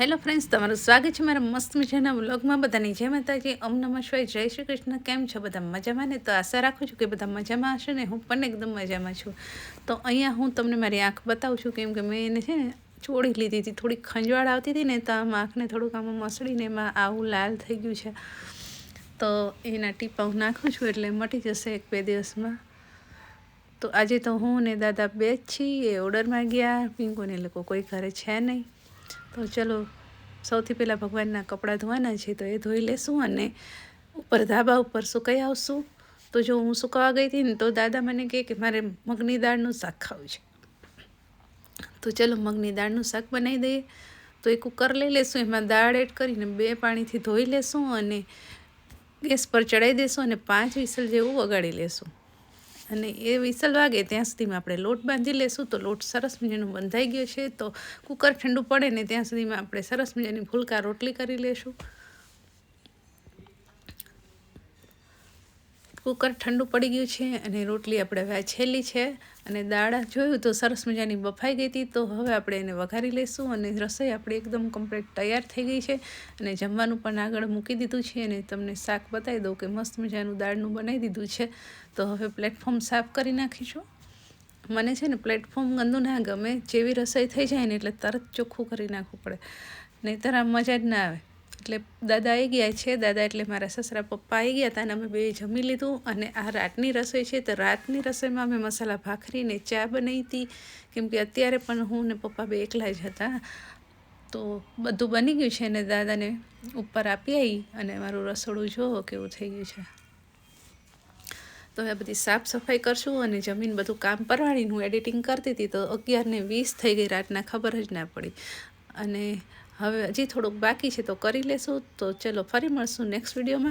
Hello friends તમારું સ્વાગત છે મારા મસ્ત મજાના વ્લોગમાં બધાની. જય માતાજી, ઓમ નમઃ શિવાય, જય શ્રી કૃષ્ણ. કેમ છો બધા મજામાં ને? તો આશા રાખું છું કે બધા મજામાં હશે ને હું પણ એકદમ મજામાં છું. તો અહીંયા હું તમને મારી આંખ બતાવું છું, કેમ કે મેં એને છે ને ચોળી લીધી હતી. થોડી ખંજવાળ આવતી હતી ને તો આમ આંખને થોડુંક આમાં મસળીને એમાં આવું લાલ થઈ ગયું છે. તો એના ટીપા હું નાખું છું એટલે મટી જશે એક બે દિવસમાં. તો આજે તો હું ને દાદા બે જ છીએ ઓર્ડરમાં ગયા. પિંકોને લોકો કોઈ ઘરે છે નહીં. તો ચલો, સૌથી પહેલાં ભગવાનના કપડાં ધોવાના છે તો એ ધોઈ લેશું અને ઉપર ધાબા ઉપર સુકાઈ આવશું. તો જો હું સુકાવા ગઈ હતી ને તો દાદા મને કહે કે મારે મગની દાળનું શાક ખાવું છે. તો ચલો, મગની દાળનું શાક બનાવી દઈએ. તો એ કુકર લઈ લેશું, એમાં દાળ એડ કરીને બે પાણીથી ધોઈ લેશું અને ગેસ પર ચડાવી દેશું અને પાંચ વિસલ જેવું વગાડી લેશું. અને એ વિસલ વાગે ત્યાં સુધીમાં આપણે લોટ બાંધી લેશું, તો લોટ સરસ મજાનો બંધાઈ ગયો છે, તો કુકર ઠંડુ પડે ને ત્યાં સુધીમાં આપણે સરસ મજાની ફૂલકા રોટલી કરી લેશું. કુકર ઠંડુ પડી ગયું છે અને રોટલી આપણે વાછેલી છે અને દાળ જોયું તો સરસ મજાની બફાઈ ગઈ હતી, તો હવે આપણે એને વઘારી લઈશું અને રસોઈ આપણી એકદમ કમ્પ્લીટ તૈયાર થઈ ગઈ છે અને જમવાનું પણ આગળ મૂકી દીધું છે અને તમને શાક બતાવી દઉં કે મસ્ત મજાનું દાળનું બનાવી દીધું છે. તો હવે પ્લેટફોર્મ સાફ કરી નાખીશું. મને છે ને પ્લેટફોર્મ ગંદુ ના ગમે, જેવી રસોઈ થઈ જાય ને એટલે તરત ચોખ્ખું કરી નાખવું પડે. નહીંતર આ મજા જ ના આવે. એટલે દાદા આવી ગયા છે. દાદા એટલે મારા સસરા પપ્પા આવી ગયા હતા અને અમે બે જમી લીધું અને આ રાતની રસોઈ છે. તો રાતની રસોઈમાં અમે મસાલા ભાખરીને ચા બનાવી હતી. કેમ કે અત્યારે પણ હું ને પપ્પા બે એકલા જ હતા. તો બધું બની ગયું છે અને દાદાને ઉપર આપી આવી અને મારું રસોડું જુઓ કેવું થઈ ગયું છે. તો હવે બધી સાફ સફાઈ કરશું અને જમીન બધું કામ પરવાળીને હું એડિટિંગ કરતી હતી તો અગિયારને વીસ થઈ ગઈ. રાતના ખબર જ ના પડી. અને હવે હજી થોડુંક બાકી છે તો કરી લેશું. તો ચલો ફરી મળશું નેક્સ્ટ વિડીયોમાં